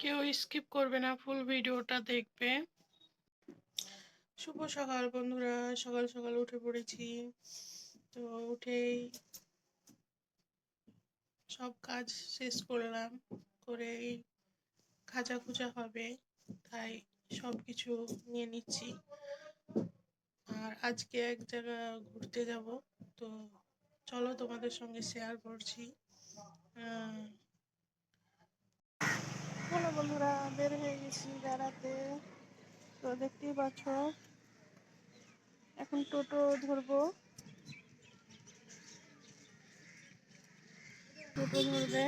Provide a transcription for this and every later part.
কেউ স্কিপ করবে না ফুল ভিডিওটা দেখবে। শুভ সকাল বন্ধুরা, সকাল সকাল উঠে পড়েছি। তো উঠেই সব কাজ শেষ করলাম করে এই খাজা খুজা হবে, তাই সব কিছু নিয়ে নিচ্ছি। আর আজকে এক জায়গা ঘুরতে যাব, তো চলো তোমাদের সঙ্গে শেয়ার করছি। হ্যালো বন্ধুরা বের হয়ে গেছি বেড়াতে। তো দেখতেই পাচ্ছ, এখন টোটো ধরবো। টোটো ধরবে।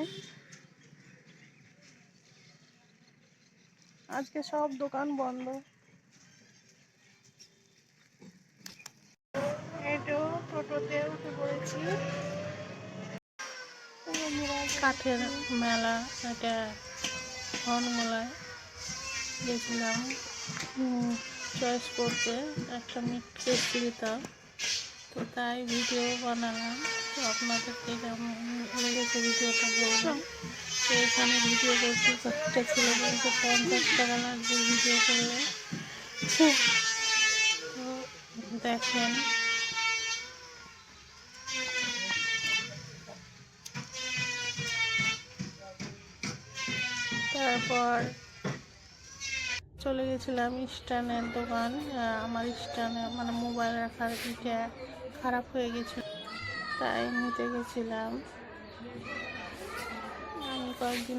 আজকে সব দোকান বন্ধ। টোটোতে কাঠের মেলা, এটা হরমোলায় গেছিলাম। চয়েস করতে, একটা মিটকে দিতাম। তো তাই ভিডিও বানালাম। তো আপনাদেরকে কেমন লেগেছে ভিডিওটা বললাম তো এখানে ভিডিও করছি একটা ছেলে বলছে পঞ্চাশ টাকা লাগবে ভিডিও করলে। তো দেখেন তারপর চলে গেছিলাম স্ট্যান্ডের দোকান। আমার স্ট্যান্ডে মানে মোবাইল রাখার ইটা খারাপ হয়ে গেছিল, তাই নিতে গেছিলাম। আমি কয়েকদিন